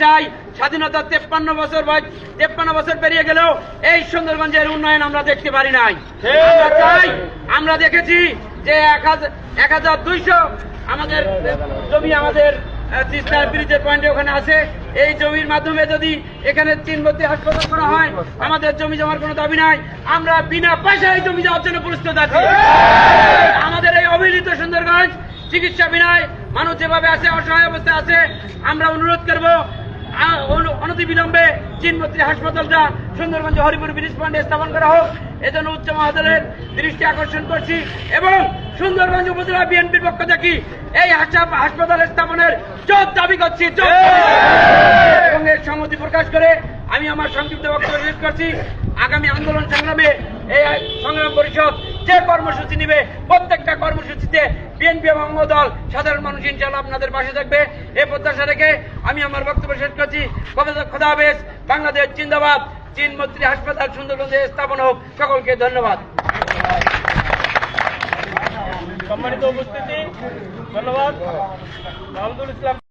নাই স্বাধীনতা তেপ্পান্ন বছর বয়স তেপ্পান্ন বছর পেরিয়ে গেলেও এই সুন্দরগঞ্জের উন্নয়ন আমরা দেখতে পারি নাই। আমরা চাই আমরা দেখেছি যে এক হাজার দুইশো আমাদের জমি আমাদের আহ, তিস্তা ব্রিজের পয়েন্টে ওখানে আছে। এই জমির মাধ্যমে যদি এখানে তিনবর্তী হাসপাতাল করা হয় আমাদের জমি জমার কোনো দাবি নাই। আমরা বিনা পয়সায় জমি যাওয়ার জন্য প্রস্তুত আছি। আমাদের এই অভিনীত সুন্দরগঞ্জ চিকিৎসা বিনায় মানুষ যেভাবে আছে অসহায় অবস্থায় আছে আমরা অনুরোধ করব অনতি বিলম্বে চিনমন্ত্রী হাসপাতালটা সুন্দরগঞ্জ হরিপুর ব্রিজ পয়েন্টে স্থাপন করা হোক। এজন্য উচ্চ মহাদলের দৃষ্টি আকর্ষণ করছি এবং সুন্দরগঞ্জ উপজেলা বিএনপির পক্ষ থেকে এই হাসপাতাল স্থাপনের জোর দাবি করছি এবং এর সম্মতি প্রকাশ করে আমি আমার সংক্ষিপ্ত বক্তব্য শেষ করছি। আগামী আন্দোলন সংগ্রামে এই সংগ্রাম পরিষদ যে কর্মসূচি নিবে, প্রত্যেকটা বিএনপি এবং অঙ্গ দল, সাধারণ মানুষ ইনশাল্লাহ আপনাদের পাশে থাকবে। এই প্রত্যাশা রেখে আমি আমার বক্তব্য শেষ করছি। খোদা- হাফেজ, বাংলাদেশ জিন্দাবাদ। চীন মন্ত্রী হাসপাতাল সুন্দরগঞ্জে স্থাপন হোক। সকলকে ধন্যবাদ। সম্মানিত উপস্থিতি, ধন্যবাদ। ইসলাম